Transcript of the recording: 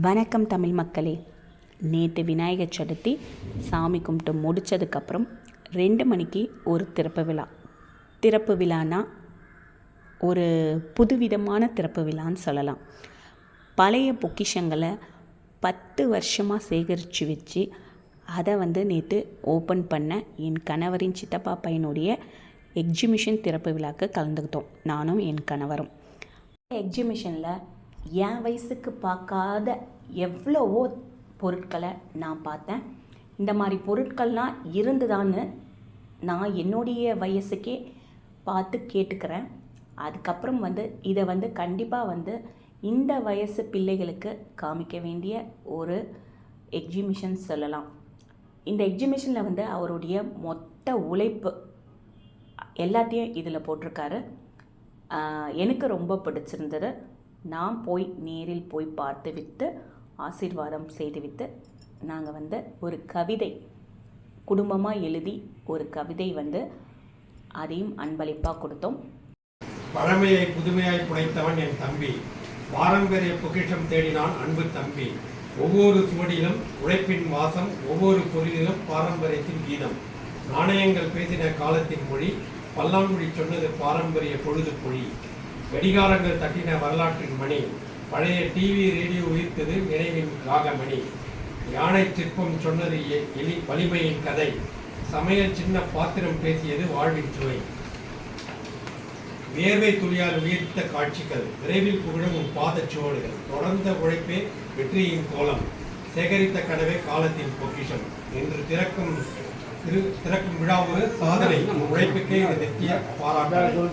வணக்கம் தமிழ் மக்களே. நேற்று விநாயகர் சதுர்த்தி சாமி கும்பிட்டு முடித்ததுக்கப்புறம் ரெண்டு மணிக்கு ஒரு திறப்பு விழா. திறப்பு விழானா ஒரு புதுவிதமான திறப்பு விழான்னு சொல்லலாம். பழைய பொக்கிஷங்களை பத்து வருஷமாக சேகரித்து வச்சு அதை வந்து நேற்று ஓப்பன் பண்ண என் கணவரின் சித்தப்பா பையனுடைய எக்ஸிபிஷன் திறப்பு விழாக்கு கலந்துக்கிட்டோம். நானும் என் கணவரும். எக்ஸிபிஷனில் என் வயசுக்கு பார்க்காத எவ்வளவோ பொருட்களை நான் பார்த்தேன். இந்த மாதிரி பொருட்கள்லாம் இருந்துதான்னு நான் என்னுடைய வயசுக்கே பார்த்து கேட்டுக்கிறேன். அதுக்கப்புறம் வந்து இதை வந்து கண்டிப்பாக வந்து இந்த வயசு பிள்ளைகளுக்கு காமிக்க வேண்டிய ஒரு எக்ஸிபிஷன் சொல்லலாம். இந்த எக்ஸிபிஷனில் வந்து அவருடைய மொத்த உழைப்பு எல்லாத்தையும் இதில் போட்டிருக்காரு. எனக்கு ரொம்ப பிடிச்சிருந்தது. நான் போய் நேரில் போய் பார்த்து விட்டு ஆசீர்வாதம் செய்துவிட்டு நாங்கள் வந்து ஒரு கவிதை குடும்பமாக எழுதி ஒரு கவிதை வந்து அதையும் அன்பளிப்பாக கொடுத்தோம். பழமையை புதுமையாய் புனைத்தவன் என் தம்பி. பாரம்பரிய பொக்கிஷம் தேடினான் அன்பு தம்பி. ஒவ்வொரு சுவடியிலும் உழைப்பின் வாசம் ஒவ்வொரு பொருளிலும் பாரம்பரியத்தின் கீதம். நாணயங்கள் பேசின காலத்தின் மொழி பல்லாங்குழி சொன்னது பாரம்பரிய பொழுது பொழி. கடிகாரங்கள் தட்டின வரலாற்றின் மணி. பழைய டிவி ரேடியோ உயிர்த்தது நினைவின் ராகமணி. யானை சிற்பம் சொன்னது எலி வலிமையின் கதை. சமையல் சின்ன பாத்திரம் பேசியது வாழ்வின் சுவை. வியர்வை துளியால் உயிர்த்த காட்சிகள். விரைவில் புகழும் உன் பாதச்சுவடுகள் தொடர்ந்த உழைப்பே வெற்றியின் கோலம். சேகரித்த கனவே காலத்தின் பொக்கிஷம். என்று திறக்கும் திரு திறக்கும் விழா சாதனை. உழைப்புக்கே இது பாராட்டு